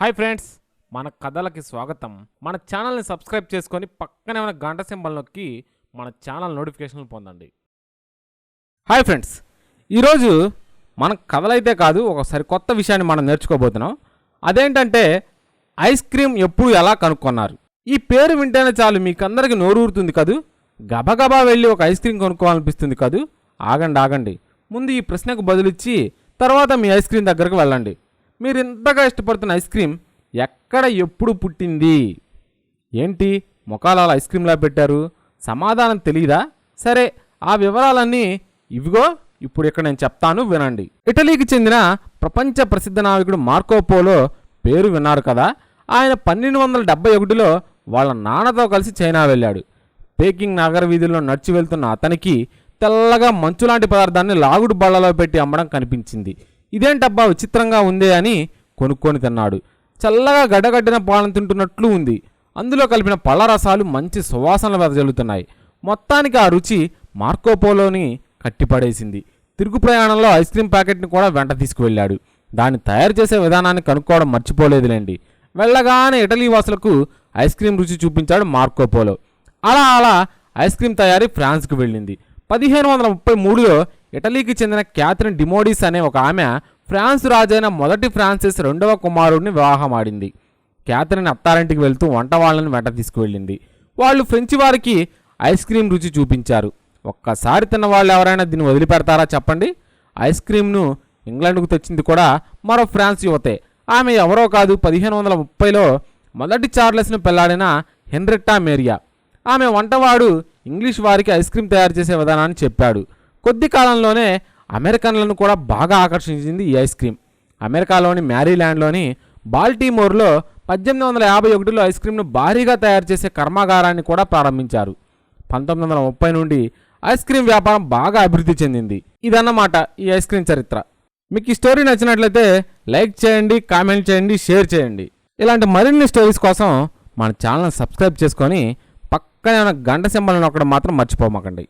Hi friends మన కథలకి స్వాగతం. మన ఛానల్ని సబ్స్క్రైబ్ చేసుకొని పక్కనే ఉన్న గంట సింబల్ నొక్కి మన ఛానల్ నోటిఫికేషన్లు పొందండి. హాయ్ ఫ్రెండ్స్ ఈరోజు మన కథలైతే కాదు ఒకసారి కొత్త విషయాన్ని మనం నేర్చుకోబోతున్నాం. అదేంటంటే ఐస్ క్రీమ్ ఎప్పుడు ఎలా కనుక్కున్నారు? ఈ పేరు వింటేనే చాలు మీకందరికీ నోరూరుతుంది కదూ? గబగబా వెళ్ళి ఒక ఐస్ క్రీమ్ కొనుక్కోవాలనిపిస్తుంది కదూ? ఆగండి ఆగండి. ముందు ఈ ప్రశ్నకు బదులిచ్చి తర్వాత మీ ఐస్ క్రీమ్ దగ్గరకు వెళ్ళండి. మీరు ఇంతగా ఇష్టపడుతున్న ఐస్ క్రీమ్ ఎక్కడ ఎప్పుడు పుట్టింది? ఏంటి? ముఖాల ఐస్ క్రీమ్లా పెట్టారు? సమాధానం తెలియదా సరే ఆ వివరాలన్నీ ఇవిగో ఇప్పుడు ఇక్కడ నేను చెప్తాను వినండి. ఇటలీకి చెందిన ప్రపంచ ప్రసిద్ధ నావికుడు మార్కోపోలో పేరు విన్నారు కదా? ఆయన పన్నెండు వందల డెబ్బై ఒకటిలో వాళ్ళ నాన్నతో కలిసి చైనా వెళ్ళాడు. పేకింగ్ నగర వీధుల్లో నడిచి వెళ్తున్న అతనికి తెల్లగా మంచు లాంటి పదార్థాన్ని లాగుడు బళ్ళలో పెట్టి అమ్మడం కనిపించింది. ఇదేంటబ్బా విచిత్రంగా ఉందే అని కొనుక్కొని తిన్నాడు. చల్లగా గడగడ్డిన పాలను తింటున్నట్లు ఉంది. అందులో కలిపిన పళ్ళ రసాలు మంచి సువాసనలు వెదజల్లుతున్నాయి మొత్తానికి ఆ రుచి మార్కోపోలోని కట్టిపడేసింది. తిరుగు ప్రయాణంలో ఐస్ క్రీమ్ ప్యాకెట్ని కూడా వెంట తీసుకువెళ్ళాడు. దాన్ని తయారు చేసే విధానాన్ని కనుక్కోవడం మర్చిపోలేదులేండి. వెళ్ళగానే ఇటలీ వాసులకు ఐస్ క్రీమ్ రుచి చూపించాడు మార్కోపోలో. అలా అలా ఐస్ క్రీమ్ తయారీ ఫ్రాన్స్కు వెళ్ళింది. పదిహేను వందల ముప్పై మూడులో ఇటలీకి చెందిన క్యాథరిన్ డిమోడిస్ అనే ఒక ఆమె ఫ్రాన్స్ రాజైన మొదటి ఫ్రాన్సిస్ రెండవ కుమారుడిని వివాహమాడింది. క్యాథరిన్ అత్తారింటికి వెళ్తూ వంట వాళ్ళని వెంట తీసుకువెళ్ళింది. వాళ్ళు ఫ్రెంచి వారికి ఐస్ క్రీమ్ రుచి చూపించారు. ఒక్కసారి తిన్న వాళ్ళు ఎవరైనా దీన్ని వదిలిపెడతారా చెప్పండి? ఐస్ క్రీమ్ను ఇంగ్లాండ్కు తెచ్చింది కూడా మరో ఫ్రాన్స్ యువతే. ఆమె ఎవరో కాదు పదిహేను వందల ముప్పైలో మొదటి చార్లెస్ను పెళ్ళాడిన హెన్రిట్టా మేరియా. ఆమె వంటవాడు ఇంగ్లీష్ వారికి ఐస్ క్రీమ్ తయారు చేసే విధానాన్ని చెప్పాడు. కొద్ది కాలంలోనే అమెరికన్లను కూడా బాగా ఆకర్షించింది ఈ ఐస్ క్రీమ్. అమెరికాలోని మ్యారీల్యాండ్లోని బాల్టీమోర్లో పద్దెనిమిది వందల యాభై ఒకటిలో ఐస్ క్రీమ్ను భారీగా తయారు చేసే కర్మాగారాన్ని కూడా ప్రారంభించారు. పంతొమ్మిది వందల ముప్పై నుండి ఐస్ క్రీమ్ వ్యాపారం బాగా అభివృద్ధి చెందింది. ఇదన్నమాట ఈ ఐస్ క్రీమ్ చరిత్ర. మీకు ఈ స్టోరీ నచ్చినట్లయితే లైక్ చేయండి కామెంట్ చేయండి షేర్ చేయండి. ఇలాంటి మరిన్ని స్టోరీస్ కోసం మన ఛానల్ సబ్స్క్రైబ్ చేసుకొని పక్కనే ఉన్న గంట సింబల్ నొక్కడం మాత్రం మర్చిపోమాకండి.